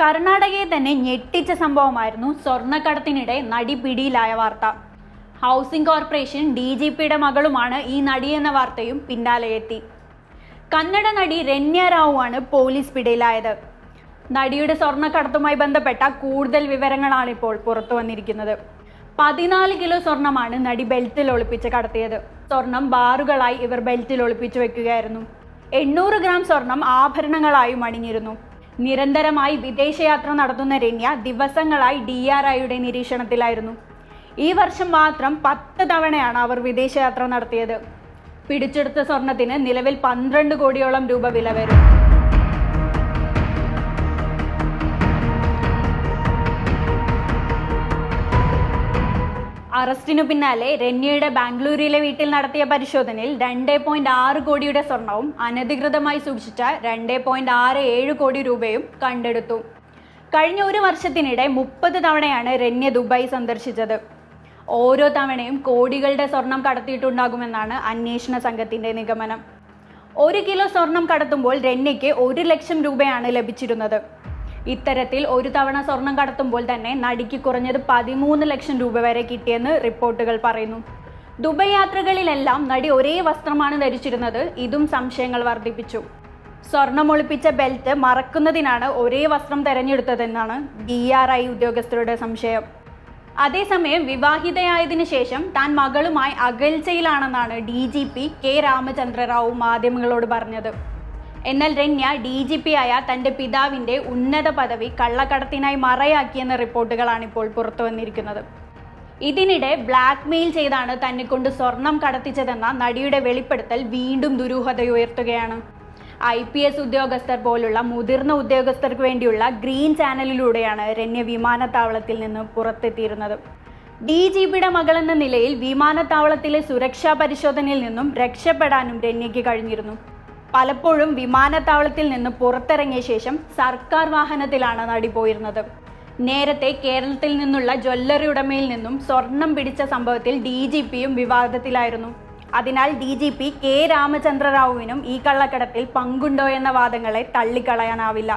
കർണാടകയെ തന്നെ ഞെട്ടിച്ച സംഭവമായിരുന്നു സ്വർണക്കടത്തിനിടെ നടി പിടിയിലായ വാർത്ത. ഹൗസിംഗ് കോർപ്പറേഷൻ ഡി ജി പിയുടെ മകളുമാണ് ഈ നടി എന്ന വാർത്തയും പിന്നാലെ എത്തി. കന്നഡ നടി രന്യ റാവു ആണ് പോലീസ് പിടിയിലായത്. നടിയുടെ സ്വർണക്കടത്തുമായി ബന്ധപ്പെട്ട കൂടുതൽ വിവരങ്ങളാണ് ഇപ്പോൾ പുറത്തു വന്നിരിക്കുന്നത്. പതിനാല് കിലോ സ്വർണമാണ് നടി ബെൽറ്റിൽ ഒളിപ്പിച്ച് കടത്തിയത്. സ്വർണം ബാറുകളായി ഇവർ ബെൽറ്റിൽ ഒളിപ്പിച്ചു വെക്കുകയായിരുന്നു. എണ്ണൂറ് ഗ്രാം സ്വർണം ആഭരണങ്ങളായും അണിഞ്ഞിരുന്നു. നിരന്തരമായി വിദേശയാത്ര നടത്തുന്ന രമ്യ ദിവസങ്ങളായി ഡി ആർ ഐയുടെ നിരീക്ഷണത്തിലായിരുന്നു. ഈ വർഷം മാത്രം പത്ത് തവണയാണ് അവർ വിദേശയാത്ര നടത്തിയത്. പിടിച്ചെടുത്ത സ്വർണത്തിന് നിലവിൽ പന്ത്രണ്ട് കോടിയോളം രൂപ വില വരും. അറസ്റ്റിനു പിന്നാലെ രന്യയുടെ ബാംഗ്ലൂരിലെ വീട്ടിൽ നടത്തിയ പരിശോധനയിൽ രണ്ട് പോയിന്റ് ആറ് കോടിയുടെ സ്വർണവും അനധികൃതമായി സൂക്ഷിച്ച രണ്ട് പോയിന്റ് ആറ് ഏഴ് കോടി രൂപയും കണ്ടെടുത്തു. കഴിഞ്ഞ ഒരു വർഷത്തിനിടെ മുപ്പത് തവണയാണ് രന്യ ദുബായ് സന്ദർശിച്ചത്. ഓരോ തവണയും കോടികളുടെ സ്വർണം കടത്തിയിട്ടുണ്ടാകുമെന്നാണ് അന്വേഷണ സംഘത്തിന്റെ നിഗമനം. ഒരു കിലോ സ്വർണം കടത്തുമ്പോൾ രന്യയ്ക്ക് ഒരു ലക്ഷം രൂപയാണ് ലഭിച്ചിരുന്നത്. ഇത്തരത്തിൽ ഒരു തവണ സ്വർണം കടത്തുമ്പോൾ തന്നെ നടിക്ക് കുറഞ്ഞത് പതിമൂന്ന് ലക്ഷം രൂപ വരെ കിട്ടിയെന്ന് റിപ്പോർട്ടുകൾ പറയുന്നു. ദുബായ് യാത്രകളിലെല്ലാം നടി ഒരേ വസ്ത്രമാണ് ധരിച്ചിരുന്നത്. ഇതും സംശയങ്ങൾ വർദ്ധിപ്പിച്ചു. സ്വർണം ഒളിപ്പിച്ച ബെൽറ്റ് മറക്കുന്നതിനാണ് ഒരേ വസ്ത്രം തെരഞ്ഞെടുത്തതെന്നാണ് ഡി ആർ ഐ ഉദ്യോഗസ്ഥരുടെ സംശയം. അതേസമയം വിവാഹിതയായതിനു ശേഷം താൻ മകളുമായി അകൽച്ചയിലാണെന്നാണ് D G P K Ramachandra Rao മാധ്യമങ്ങളോട് പറഞ്ഞത്. എന്നാൽ രമ്യ ഡി ജി പി ആയ തന്റെ പിതാവിന്റെ ഉന്നത പദവി കള്ളക്കടത്തിനായി മറയാക്കിയെന്ന റിപ്പോർട്ടുകളാണ് ഇപ്പോൾ പുറത്തു വന്നിരിക്കുന്നത്. ഇതിനിടെ ബ്ലാക്ക് മെയിൽ ചെയ്താണ് തന്നെ കൊണ്ട് സ്വർണം കടത്തിച്ചതെന്ന നടിയുടെ വെളിപ്പെടുത്തൽ വീണ്ടും ദുരൂഹതയുയർത്തുകയാണ് ഐ പി എസ് ഉദ്യോഗസ്ഥർ പോലുള്ള മുതിർന്ന ഉദ്യോഗസ്ഥർക്ക് വേണ്ടിയുള്ള ഗ്രീൻ ചാനലിലൂടെയാണ് രമ്യ വിമാനത്താവളത്തിൽ നിന്ന് പുറത്തെത്തിയിരുന്നത്. ഡി ജി പിയുടെ മകളെന്ന നിലയിൽ വിമാനത്താവളത്തിലെ സുരക്ഷാ പരിശോധനയിൽ നിന്നും രക്ഷപ്പെടാനും രമ്യയ്ക്ക് കഴിഞ്ഞിരുന്നു. പലപ്പോഴും വിമാനത്താവളത്തിൽ നിന്ന് പുറത്തിറങ്ങിയ ശേഷം സർക്കാർ വാഹനത്തിലാണ് നടി പോയിരുന്നത്. നേരത്തെ കേരളത്തിൽ നിന്നുള്ള ജ്വല്ലറി ഉടമയിൽ നിന്നും സ്വർണം പിടിച്ച സംഭവത്തിൽ ഡി ജി പിയും വിവാദത്തിലായിരുന്നു. അതിനാൽ D G P K Ramachandra റാവുവിനും ഈ കള്ളക്കടത്തിൽ പങ്കുണ്ടോ എന്ന വാദങ്ങളെ തള്ളിക്കളയാനാവില്ല.